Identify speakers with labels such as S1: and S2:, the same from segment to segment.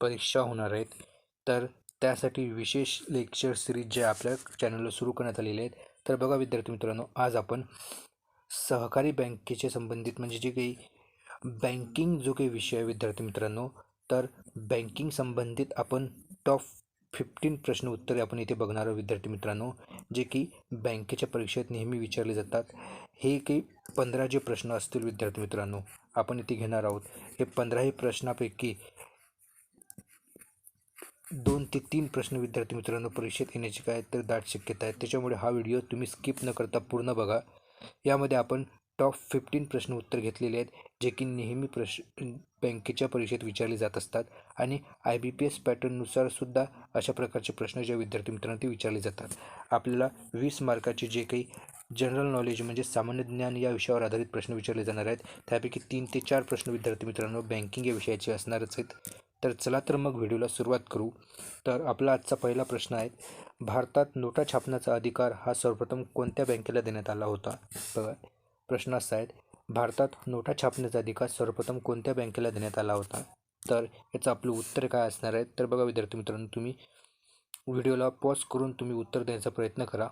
S1: परीक्षा होणार आहेत. तर त्यासाठी विशेष लेक्चर सिरीज जे आपल्या चॅनलला सुरू करण्यात आलेले आहेत. तर बघा विद्यार्थी मित्रांनो आज आपण सहकारी बँकेचे संबंधित म्हणजे जे काही बँकिंग जो काही विषय आहे विद्यार्थी मित्रांनो तर बँकिंग संबंधित आपण टॉप फिफ्टीन प्रश्न उत्तरे आपण इथे बघणार आहोत विद्यार्थी मित्रांनो जे की बँकेच्या परीक्षेत नेहमी विचारले जातात. हे काही पंधरा जे प्रश्न असतील विद्यार्थी मित्रांनो आपण इथे घेणार आहोत. हे पंधराही प्रश्नापैकी दोन ते तीन प्रश्न विद्यार्थी मित्रांनो परीक्षेत येण्याची काय तर दाट शक्यता आहे. त्याच्यामुळे हा व्हिडिओ तुम्ही स्किप न करता पूर्ण बघा. यामध्ये आपण टॉप फिफ्टीन प्रश्न उत्तर घेतलेले आहेत जे की नेहमी प्रश्न बँकेच्या परीक्षेत विचारले जात असतात आणि आय बी पी एस पॅटर्ननुसार सुद्धा अशा प्रकारचे प्रश्न ज्या विद्यार्थी मित्रांनो ते विचारले जातात. आपल्याला वीस मार्काचे जे काही जनरल नॉलेज म्हणजे सामान्य ज्ञान या विषयावर आधारित प्रश्न विचारले जाणार आहेत. त्यापैकी तीन ते चार प्रश्न विद्यार्थी मित्रांनो बँकिंग या विषयाचे असणारच आहेत. तर चला तर मग व्हिडिओला सुरुवात करू. तर आपला आजचा पहिला प्रश्न आहे भारतात नोटा छापण्याचा अधिकार हा सर्वप्रथम कोणत्या बँकेला देण्यात आला होता? बघा प्रश्न असा आहे भारतात नोटा छापण्याचा अधिकार सर्वप्रथम कोणत्या बँकेला देण्यात आला होता? तर याचं आपलं उत्तर काय असणार आहे? तर बघा विद्यार्थी मित्रांनो तुम्ही व्हिडिओला पॉज करून तुम्ही उत्तर देण्याचा प्रयत्न करा.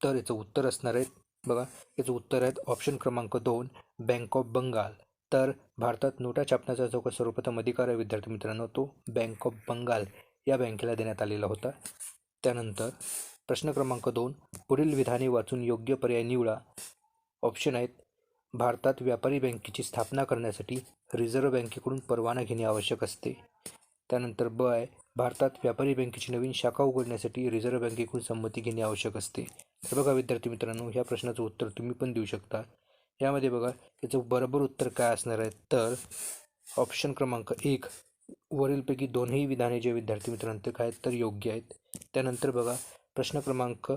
S1: तर याचं उत्तर असणार आहे बघा याचं उत्तर आहे ऑप्शन क्रमांक दोन बँक ऑफ बंगाल. तर भारतात नोटा छापण्याचा जो काही सर्वप्रथम अधिकार आहे विद्यार्थी मित्रांनो तो बँक ऑफ बंगाल या बँकेला देण्यात आलेला होता. त्यानंतर प्रश्न क्रमांक दोन पुढील विधाने वाचून योग्य पर्याय निवडा. ऑप्शन आहेत भारतात व्यापारी बँकेची स्थापना करण्यासाठी रिझर्व्ह बँकेकडून परवाना घेणे आवश्यक असते. त्यानंतर ब आहे भारतात व्यापारी बँकेची नवीन शाखा उघडण्यासाठी रिझर्व्ह बँकेकडून संमती घेणे आवश्यक असते. तर बघा विद्यार्थी मित्रांनो ह्या प्रश्नाचं उत्तर तुम्ही पण देऊ शकता. यामध्ये बघा याचं बरोबर उत्तर काय असणार आहे? तर ऑप्शन क्रमांक एक वरीलपैकी दोन्ही विधाने जे विद्यार्थी मित्रांनो काय तर योग्य आहेत. त्यानंतर बघा प्रश्न क्रमांक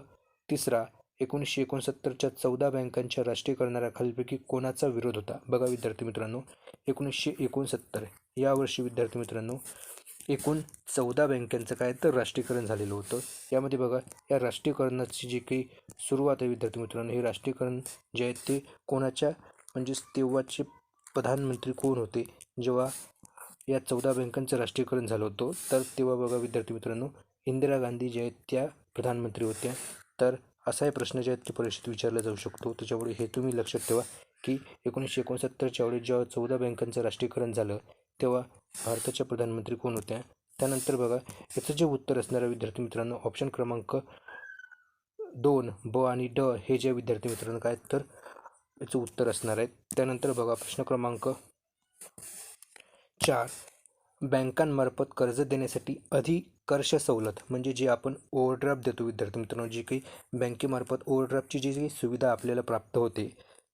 S1: तिसरा एकोणीसशे एकोणसत्तरच्या चौदा बँकांच्या राष्ट्रीयकरणाला खालीलपैकी कोणाचा विरोध होता? बघा विद्यार्थी मित्रांनो एकोणीसशे एकोणसत्तर. यावर्षी विद्यार्थी मित्रांनो एकूण चौदा बँकांचं काय तर राष्ट्रीयकरण झालेलं होतं. यामध्ये बघा या राष्ट्रीयकरणाची जी काही सुरुवात आहे विद्यार्थी मित्रांनो हे राष्ट्रीयकरण जे आहे ते कोणाच्या म्हणजेच तेव्हाचे प्रधानमंत्री कोण होते? जेव्हा या चौदा बँकांचं राष्ट्रीयकरण झालं होतं तर तेव्हा बघा विद्यार्थी मित्रांनो इंदिरा गांधी जे आहेत त्या प्रधानमंत्री होत्या. तर असाही प्रश्न जे आहेत ते परीक्षेत विचारला जाऊ शकतो. त्याच्यामुळे हे तुम्ही लक्षात ठेवा की एकोणीसशे एकोणसत्तरच्या वेळेस जेव्हा चौदा बँकांचं राष्ट्रीयकरण झालं तेव्हा भारताच्या प्रधानमंत्री कोण होत्या? त्यानंतर बघा याचं जे उत्तर असणाऱ्या विद्यार्थी मित्रांनो ऑप्शन क्रमांक दोन ब आणि ड हे जे विद्यार्थी मित्रांनो काय तर याचं उत्तर असणार आहे. त्यानंतर बघा प्रश्न क्रमांक चार बँकांमार्फत कर्ज देण्यासाठी अधिकर्ष सवलत म्हणजे जे आपण ओव्हरड्राफ्ट देतो विद्यार्थी मित्रांनो जी काही बँकेमार्फत ओव्हरड्राफ्टची जी काही सुविधा आपल्याला प्राप्त होते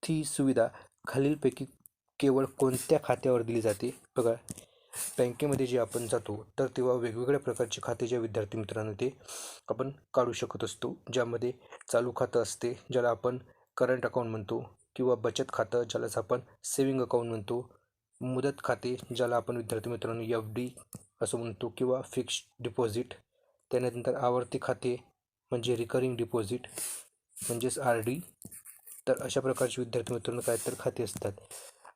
S1: ती सुविधा खालीलपैकी केवळ कोणत्या खात्यावर दिली जाते? बघा बँकेमध्ये जे आपण जातो तर तेव्हा वेगवेगळ्या प्रकारचे खाते ज्या विद्यार्थी मित्रांनो ते आपण काढू शकत असतो. ज्यामध्ये चालू खातं असते ज्याला आपण करंट अकाउंट म्हणतो किंवा बचत खातं ज्यालाच आपण सेविंग अकाउंट म्हणतो. मुदत खाते ज्याला आपण विद्यार्थी मित्रांनो एफ डी असं म्हणतो किंवा फिक्स डिपॉझिट त्यानंतर आवर्ती खाते म्हणजे रिकरिंग डिपॉझिट म्हणजेच आर डी तर अशा प्रकारचे विद्यार्थी मित्रांनो काय तर खाते असतात.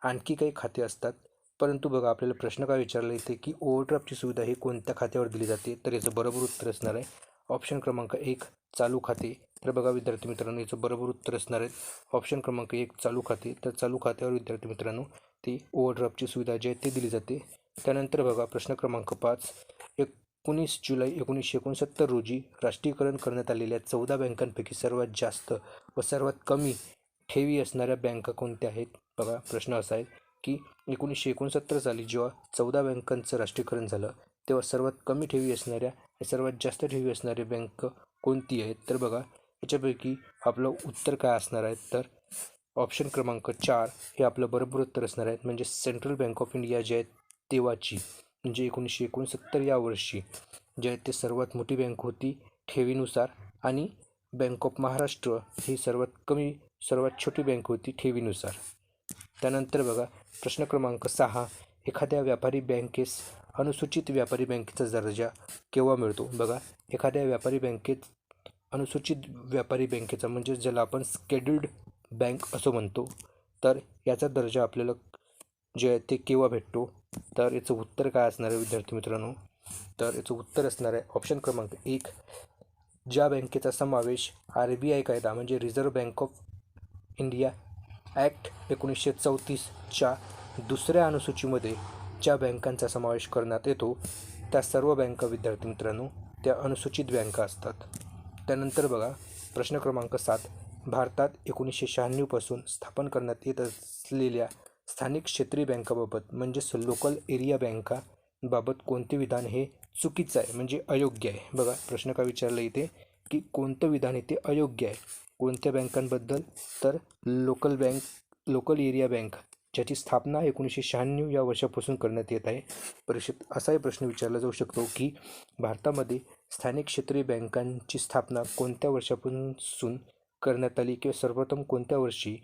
S1: आणखी काही खाते असतात. परंतु बघा आपल्याला प्रश्न काय विचारला येते की ओव्हरड्राफ्टची सुविधा ही कोणत्या खात्यावर दिली जाते? तर याचं बरोबर उत्तर असणार आहे. ऑप्शन क्रमांक एक चालू खाते. तर बघा विद्यार्थी मित्रांनो याचं बरोबर उत्तर असणार आहे. ऑप्शन क्रमांक एक चालू खाते. तर चालू खात्यावर विद्यार्थी मित्रांनो ती ओव्हरड्राफ्टची सुविधा जी आहे ती दिली जाते. त्यानंतर बघा प्रश्न क्रमांक पाच एकोणीस जुलै एकोणीसशे एकोणसत्तर रोजी राष्ट्रीयकरण करण्यात आलेल्या चौदा बँकांपैकी सर्वात जास्त व सर्वात कमी ठेवी असणाऱ्या बँका कोणत्या आहेत? बघा प्रश्न असा आहे की एकोणीसशे एकोणसत्तर साली जेव्हा चौदा बँकांचं राष्ट्रीयकरण झालं तेव्हा सर्वात कमी ठेवी असणाऱ्या सर्वात जास्त ठेवी असणारी बँक कोणती आहेत? तर बघा याच्यापैकी आपलं उत्तर काय असणार आहे? तर ऑप्शन क्रमांक चार हे आपलं बरोबर उत्तर असणार आहेत म्हणजे सेंट्रल बँक ऑफ इंडिया जे आहे तेव्हाची म्हणजे एकोणीसशे एकोणसत्तर या वर्षी जे आहे ते सर्वात मोठी बँक होती ठेवीनुसार आणि बँक ऑफ महाराष्ट्र ही सर्वात कमी सर्वात छोटी बँक होती ठेवीनुसार. त्यानंतर बघा प्रश्न क्रमांक सहा एखाद्या व्यापारी बँकेस अनुसूचित व्यापारी बँकेचा दर्जा केव्हा मिळतो? बघा एखाद्या व्यापारी बँकेत अनुसूचित व्यापारी बँकेचा म्हणजे ज्याला आपण स्केड्युल्ड बँक असं म्हणतो तर याचा दर्जा आपल्याला जे आहे ते केव्हा भेटतो? तर याचं उत्तर काय असणार आहे विद्यार्थी मित्रांनो? तर याचं उत्तर असणार आहे ऑप्शन क्रमांक एक. ज्या बँकेचा समावेश आर बी आय कायदा म्हणजे reserve bank of India act एकोणीसशे चौतीसच्या दुसऱ्या अनुसूचीमध्ये ज्या बँकांचा समावेश करण्यात येतो त्या सर्व बँका विद्यार्थी मित्रांनो त्या अनुसूचित बँका असतात. त्यानंतर बघा प्रश्न क्रमांक सात भारतात एकोणीसशे शहाण्णवपासून स्थापन करण्यात येत असलेल्या स्थानिक क्षेत्रीय बँकाबाबत म्हणजेच लोकल एरिया बँकाबाबत कोणते विधान हे चुकीचं आहे म्हणजे अयोग्य आहे? बघा प्रश्न का विचारला इथे? की कोणतं विधान इथे अयोग्य आहे? कोणत्या बँकांबद्दल? तर local bank local area bank ज्याची स्थापना एकोणीसशे शहाण्णव या वर्षापासून करण्यात येत आहे. परीक्षेत असाही प्रश्न विचारला जाऊ शकतो की भारतामध्ये स्थानिक क्षेत्रीय बँकांची स्थापना कोणत्या वर्षापासून करण्यात आली किंवा सर्वप्रथम कोणत्या वर्षी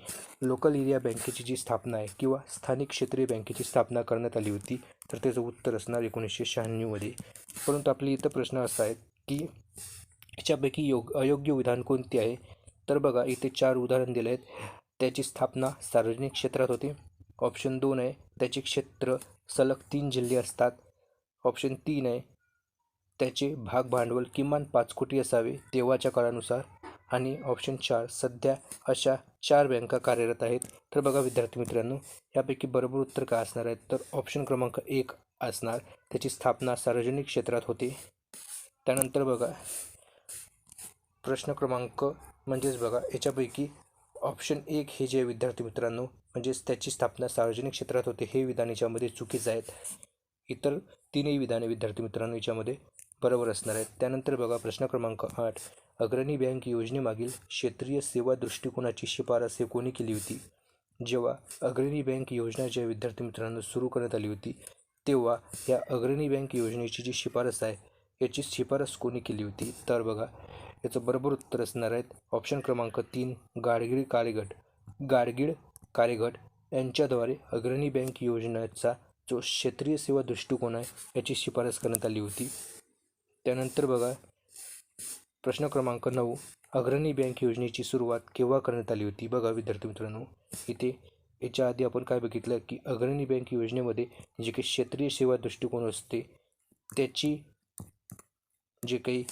S1: लोकल एरिया बँकेची जी स्थापना आहे किंवा स्थानिक क्षेत्रीय बँकेची स्थापना करण्यात आली होती? तर त्याचं उत्तर असणार एकोणीसशे शहाण्णवमध्ये. परंतु आपले इथं प्रश्न असा आहे की याच्यापैकी योग अयोग्य विधान कोणते आहे? तर बघा इथे चार उदाहरण दिले आहेत. त्याची स्थापना सार्वजनिक क्षेत्रात होते. ऑप्शन दोन आहे त्याचे क्षेत्र सलग तीन जिल्हे असतात. ऑप्शन तीन आहे त्याचे भाग भांडवल किमान पाच कोटी असावे तेव्हाच्या काळानुसार. आणि ऑप्शन चार सध्या अशा चार बँका कार्यरत आहेत. तर बघा विद्यार्थी मित्रांनो यापैकी बरोबर उत्तर काय असणार आहे? तर ऑप्शन क्रमांक एक असणार. त्याची स्थापना सार्वजनिक क्षेत्रात होते. त्यानंतर बघा प्रश्न क्रमांक म्हणजेच बघा याच्यापैकी ऑप्शन एक हे जे विद्यार्थी मित्रांनो म्हणजेच त्याची स्थापना सार्वजनिक क्षेत्रात होते हे विधान याच्यामध्ये चुकीचं आहेत इतर तीनही विधाने विद्यार्थी मित्रांनो याच्यामध्ये बरोबर असणार आहेत. त्यानंतर बघा प्रश्न क्रमांक आठ. अग्रणी बँक योजनेमागील क्षेत्रीय सेवा दृष्टिकोनाची शिफारस हे कोणी केली होती? जेव्हा अग्रणी बँक योजना ज्या विद्यार्थी मित्रांनो सुरू करण्यात आली होती तेव्हा या अग्रणी बँक योजनेची जी शिफारस आहे याची शिफारस कोणी केली होती? तर बघा याचं बरोबर उत्तर असणार आहेत ऑप्शन क्रमांक तीन गाडगीळ कालेगट गाडगीळ कालेगट यांच्याद्वारे अग्रणी बँक योजनेचा जो क्षेत्रीय सेवा दृष्टिकोन आहे याची शिफारस करण्यात आली होती. त्यानंतर बघा प्रश्न क्रमांक नऊ अग्रणी बँक योजनेची सुरुवात केव्हा करण्यात आली होती? बघा विद्यार्थी मित्रांनो इथे याच्या आधी आपण काय बघितलं की अग्रणी बँक योजनेमध्ये जे काही क्षेत्रीय सेवा दृष्टिकोन असते त्याची जे काही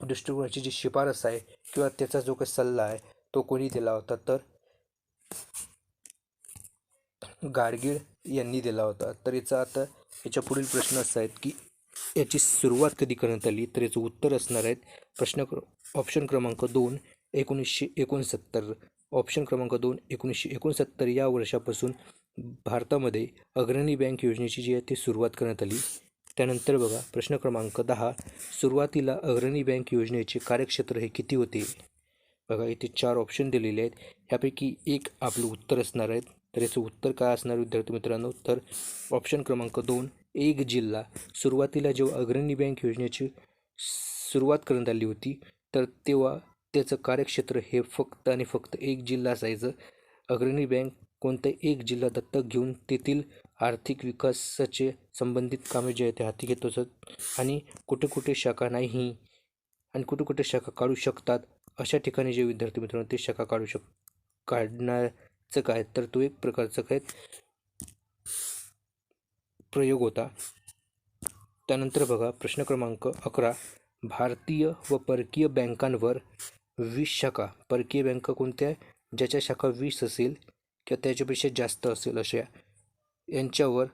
S1: दृष्टिकोनाची जी शिफारस आहे किंवा त्याचा जो काही सल्ला आहे तो कोणी दिला होता? तर गाडगीळ यांनी दिला होता. तर याचा आता याच्या पुढील प्रश्न असा आहेत की याची सुरुवात कधी करण्यात आली? तर याचं उत्तर असणार आहेत प्रश्न क्र ऑप्शन क्रमांक दोन एकोणीसशे एकोणसत्तर. ऑप्शन क्रमांक दोन एकोणीसशे एकोणसत्तर या वर्षापासून भारतामध्ये अग्रणी बँक योजनेची जी आहे ती सुरुवात करण्यात आली. त्यानंतर बघा प्रश्न क्रमांक दहा सुरुवातीला अग्रणी बँक योजनेचे कार्यक्षेत्र हे किती होते? बघा इथे चार ऑप्शन दिलेले आहेत. ह्यापैकी एक आपलं उत्तर असणार आहेत तर याचं उत्तर काय असणार विद्यार्थी मित्रांनो? तर ऑप्शन क्रमांक दोन एक जिल्हा. सुरुवातीला जेव्हा अग्रणी बँक योजनेची सुरुवात करण्यात आली होती तर तेव्हा त्याचं कार्यक्षेत्र हे फक्त आणि फक्त एक जिल्हा असायचं. अग्रणी बँक कोणता एक जिल्हा दत्तक घेऊन तेथील आर्थिक विकासाचे संबंधित कामे जे आहेत ते हाती घेत असत? आणि कुठे कुठे शाखा नाही आणि कुठे कुठे शाखा काढू शकतात? अशा ठिकाणी जे विद्यार्थी मित्रांनो ते शाखा काढू शक काढण्याचं काय? तर तो एक प्रकारचं काय? प्रयोग होता. त्यानंतर बघा प्रश्न क्रमांक अकरा. भारतीय व परकीय बँकांवर वीस शाखा. परकीय बँका कोणत्या ज्याच्या शाखा वीस असेल किंवा त्याच्यापेक्षा जास्त असेल अशा यांच्यावर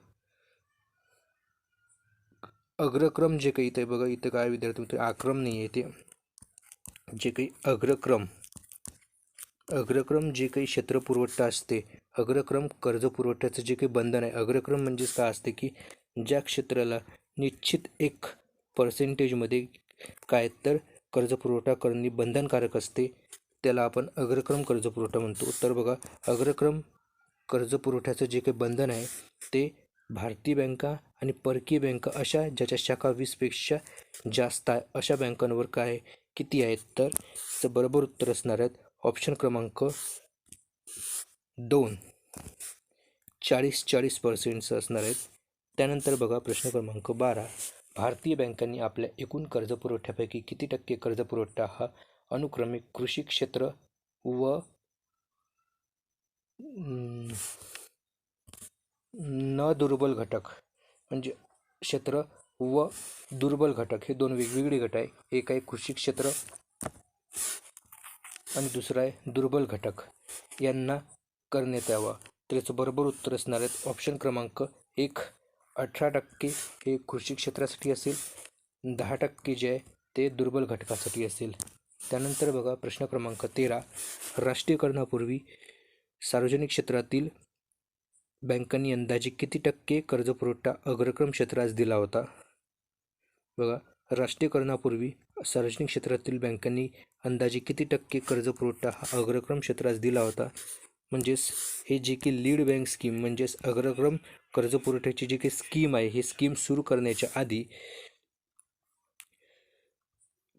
S1: अग्रक्रम जे काही इथे बघा इथं काय विद्यार्थी मित्र आक्रम नाही आहे ते. जे काही अग्रक्रम अग्रक्रम जे काही क्षेत्र पुरवठा असते अग्रक्रम कर्ज पुरवठ्याचं जे काही बंधन आहे अग्रक्रम म्हणजेच काय असते की ज्या क्षेत्राला निश्चित एक पर्सेंटेजमध्ये काय तर कर्ज पुरवठा करणे बंधनकारक असते त्याला आपण अग्रक्रम कर्जपुरवठा म्हणतो. तर बघा अग्रक्रम कर्जपुरवठ्याचं जे काही बंधन आहे ते भारतीय बँका आणि परकीय बँका अशा ज्याच्या शाखा वीसपेक्षा जास्त आहे अशा बँकांवर काय किती आहेत? तर बरोबर उत्तर असणार आहेत ऑप्शन क्रमांक दोन. चाळीस चाळीस पर्सेंटचं असणार आहेत. त्यानंतर बघा प्रश्न क्रमांक बारा. भारतीय बँकांनी आपल्या एकूण कर्जपुरवठ्यापैकी किती टक्के कर्जपुरवठा हा अनुक्रमिक कृषी क्षेत्र व न दुर्बल घटक म्हणजे क्षेत्र व दुर्बल घटक हे दोन वेगवेगळे गट आहे. एक आहे कृषी क्षेत्र आणि दुसरा आहे दुर्बल घटक. यांना करण्यात यावा. त्याचं बरोबर उत्तर असणार आहेत ऑप्शन क्रमांक एक. अठरा टक्के हे कृषी क्षेत्रासाठी असेल. दहा टक्के जे आहे ते दुर्बल घटकासाठी असेल. त्यानंतर बघा प्रश्न क्रमांक तेरा. राष्ट्रीयकरणापूर्वी सार्वजनिक क्षेत्रातील बँकांनी अंदाजे किती टक्के कर्जपुरवठा अग्रक्रम क्षेत्रास दिला होता? बघा राष्ट्रीयकरणापूर्वी सार्वजनिक क्षेत्रातील बँकांनी अंदाजे किती टक्के कर्जपुरवठा हा अग्रक्रम क्षेत्रास दिला होता? म्हणजेच हे जे की लीड बँक स्कीम म्हणजेच अग्रक्रम कर्जपुरवठ्याची जी काही स्कीम आहे ही स्कीम सुरू करण्याच्या आधी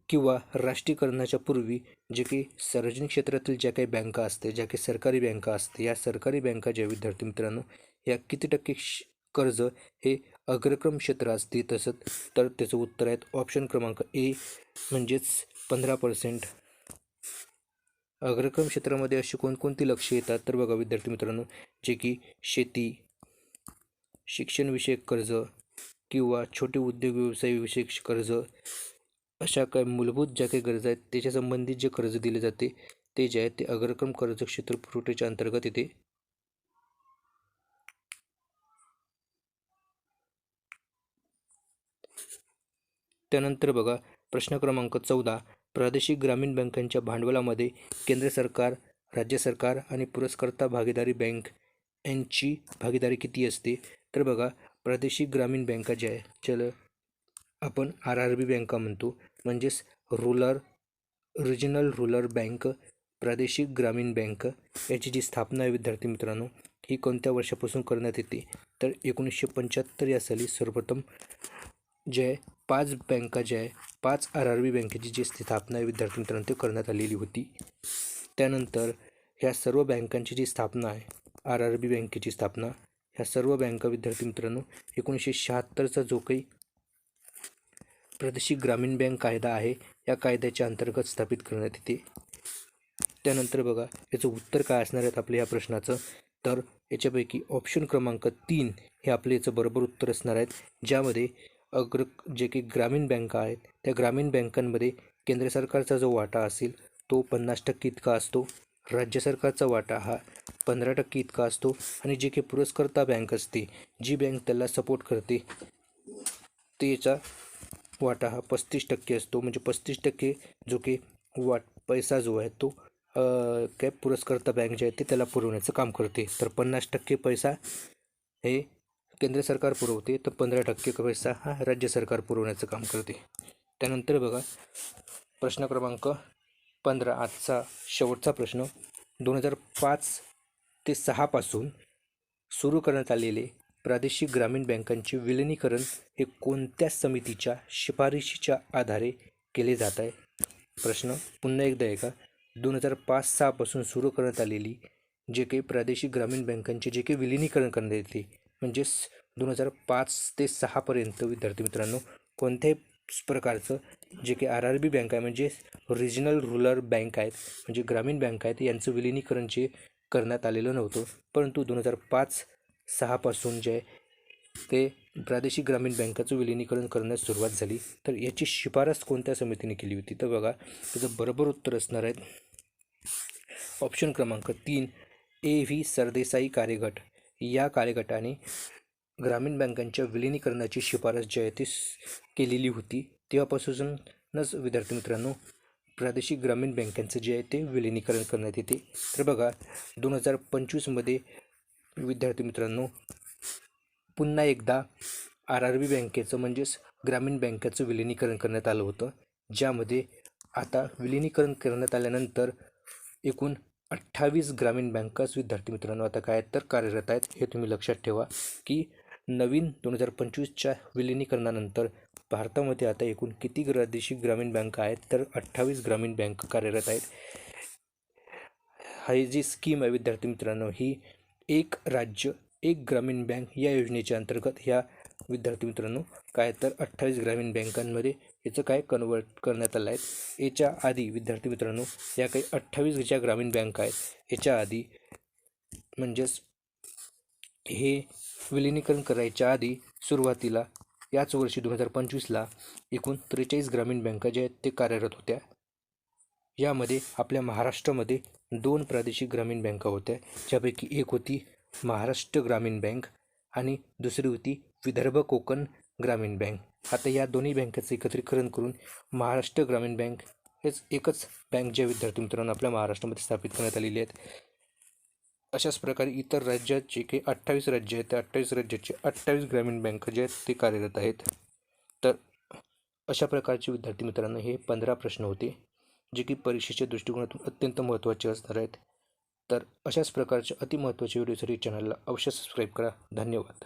S1: किंवा राष्ट्रीयकरणाच्या पूर्वी जे काही सार्वजनिक क्षेत्रातील ज्या काही बँका असते ज्या काही सरकारी बँका असते या सरकारी बँका ज्या विद्यार्थी मित्रांनो या किती टक्के श- कर्ज हे अग्रक्रम क्षेत्र असते. तसंच तर त्याचं उत्तर आहेत ऑप्शन क्रमांक ए म्हणजेच पंधरा पर्सेंट अग्रक्रम क्षेत्रामध्ये अशी कोणकोणती लक्ष येतात? तर बघा विद्यार्थी मित्रांनो जे की शेती शिक्षणविषयक कर्ज किंवा छोटे उद्योग व्यवसायाविषयक कर्ज अशा काही मूलभूत ज्या काही गरजा आहेत त्याच्या संबंधित जे कर्ज दिले जाते ते जे आहे ते अग्रक्रम कर्ज क्षेत्र पुरवठ्याच्या अंतर्गत येते. त्यानंतर बघा प्रश्न क्रमांक चौदा प्रादेशिक ग्रामीण बँकांच्या भांडवलामध्ये केंद्र सरकार राज्य सरकार आणि पुरस्कर्ता भागीदारी बँक यांची भागीदारी किती असते? तर बघा प्रादेशिक ग्रामीण बँका ज्या आहे चल आपण आर आर बी बँका म्हणतो. म्हणजेच रुरल रिजनल रुरल बँक प्रादेशिक ग्रामीण बँक याची जी स्थापना आहे विद्यार्थी मित्रांनो ही कोणत्या वर्षापासून करण्यात येते? तर एकोणीसशे पंच्याहत्तर या साली सर्वप्रथम जे आहे पाच बँका ज्या आहे पाच आर आर बी बँकेची जी स्थापना आहे विद्यार्थी मित्रांनो ते करण्यात आलेली होती. त्यानंतर ह्या सर्व बँकांची जी स्थापना आहे आर आर बी बँकेची स्थापना ह्या सर्व बँका विद्यार्थी मित्रांनो एकोणीसशे शहात्तरचा जो काही प्रादेशिक ग्रामीण बँक कायदा आहे. या कायद्याच्या अंतर्गत स्थापित करण्यात येते. त्यानंतर बघा याचं उत्तर काय असणार आहेत आपल्या या प्रश्नाचं? तर याच्यापैकी ऑप्शन क्रमांक तीन हे आपले याचं बरोबर उत्तर असणार आहेत. ज्यामध्ये अग्र जे काही ग्रामीण बँका आहेत त्या ग्रामीण बँकांमध्ये केंद्र सरकारचा जो वाटा असेल तो पन्नास टक्के इतका असतो. राज्य सरकारचा वाटा हा पंधरा टक्के इतका असतो. आणि जे काही पुरस्कर्ता बँक असते जी बँक त्याला सपोर्ट करते त्याचा वाटा हा पस्तीस टक्के असतो. म्हणजे पस्तीस टक्के जो की वाट पैसा जो आहे तो काय पुरस्कर्ता बँक जे आहे ते त्याला पुरवण्याचं काम करते. तर पन्नास टक्के पैसा हे केंद्र सरकार पुरवते तर पंधरा टक्के पैसा हा राज्य सरकार पुरवण्याचं काम करते. त्यानंतर बघा प्रश्न क्रमांक पंधरा आजचा शेवटचा प्रश्न. दोन हजार पाच ते सहापासून सुरू करण्यात आलेले प्रादेशिक ग्रामीण बँकांचे विलिनीकरण हे कोणत्या समितीच्या शिफारशीच्या आधारे केले जात आहे? प्रश्न पुन्हा एकदा आहे का दोन हजार पाच सहापासून सुरू करण्यात आलेली जे काही प्रादेशिक ग्रामीण बँकांचे जे काही विलिनीकरण करण्यात येते म्हणजेच दोन हजार पाच ते सहापर्यंत विद्यार्थी मित्रांनो कोणत्याही प्रकारचं जे काही आर आर बी बँक आहे म्हणजे रिजनल रुरल बँक आहेत म्हणजे ग्रामीण बँक आहेत यांचं विलिनीकरण जे करण्यात आलेलं नव्हतं. परंतु दोन हजार पाच सहापासून जे आहे ते प्रादेशिक ग्रामीण बँकाचं विलिनीकरण करण्यास सुरुवात झाली. तर याची शिफारस कोणत्या समितीने केली होती? तर बघा त्याचं बरोबर उत्तर असणार आहे ऑप्शन क्रमांक तीन ए व्ही सरदेसाई कार्यगट. या कार्यगटाने ग्रामीण बँकांच्या विलिनीकरणाची शिफारस जी आहे ती केलेली होती. तेव्हापासूनच विद्यार्थी मित्रांनो प्रादेशिक ग्रामीण बँकांचं जे आहे ते विलिनीकरण करण्यात येते. तर बघा दोन हजार पंचवीसमध्ये विद्यार्थी मित्रांनो पुन्हा एकदा आर आर बी बँकेचं म्हणजेच ग्रामीण बँकेचं विलिनीकरण करण्यात आलं होतं. ज्यामध्ये आता विलिनीकरण करण्यात आल्यानंतर एकूण अठ्ठावीस ग्रामीण बँकाच विद्यार्थी मित्रांनो आता काय तर कार्यरत आहेत. हे तुम्ही लक्षात ठेवा की नवीन दोन हजार पंचवीसच्या विलिनीकरणानंतर भारतामध्ये आता एकूण किती प्रादेशिक ग्रामीण बँका आहेत तर अठ्ठावीस ग्रामीण बँक कार्यरत आहेत. ही जी स्कीम आहे विद्यार्थी मित्रांनो ही एक राज्य एक ग्रामीण बँक या योजनेच्या अंतर्गत ह्या विद्यार्थी मित्रांनो काय तर अठ्ठावीस ग्रामीण बँकांमध्ये याचं काय कन्वर्ट करण्यात आलं आहे? याच्या आधी विद्यार्थी मित्रांनो या काही अठ्ठावीस ज्या ग्रामीण बँक आहेत याच्या आधी म्हणजेच हे विलिनीकरण करायच्या आधी सुरुवातीला याच वर्षी दोन हजार पंचवीसला एकूण त्रेचाळीस ग्रामीण बँका ज्या आहेत ते कार्यरत होत्या. यामध्ये आपल्या महाराष्ट्रामध्ये दोन प्रादेशिक ग्रामीण बँका होत्या. ज्यापैकी एक होती महाराष्ट्र ग्रामीण बँक आणि दुसरी होती विदर्भ कोकण ग्रामीण बँक. आता या दोन्ही बँकेचं एकत्रीकरण करून महाराष्ट्र ग्रामीण बँक हेच एकच बँक ज्या विद्यार्थी मित्रांनो आपल्या महाराष्ट्रामध्ये स्थापित करण्यात आलेली आहेत. अशाच प्रकारे इतर राज्यात जे काही अठ्ठावीस राज्य आहेत त्या अठ्ठावीस राज्याचे अठ्ठावीस ग्रामीण बँका जे आहेत ते कार्यरत आहेत. तर अशा प्रकारचे विद्यार्थी मित्रांनो हे पंधरा प्रश्न होते. जे की परीक्षेच्या दृष्टिकोनातून अत्यंत महत्त्वाचे असणार आहेत. तर अशाच प्रकारच्या अतिमहत्त्वाच्या व्हिडिओसाठी चॅनलला अवश्य सबस्क्राईब करा. धन्यवाद.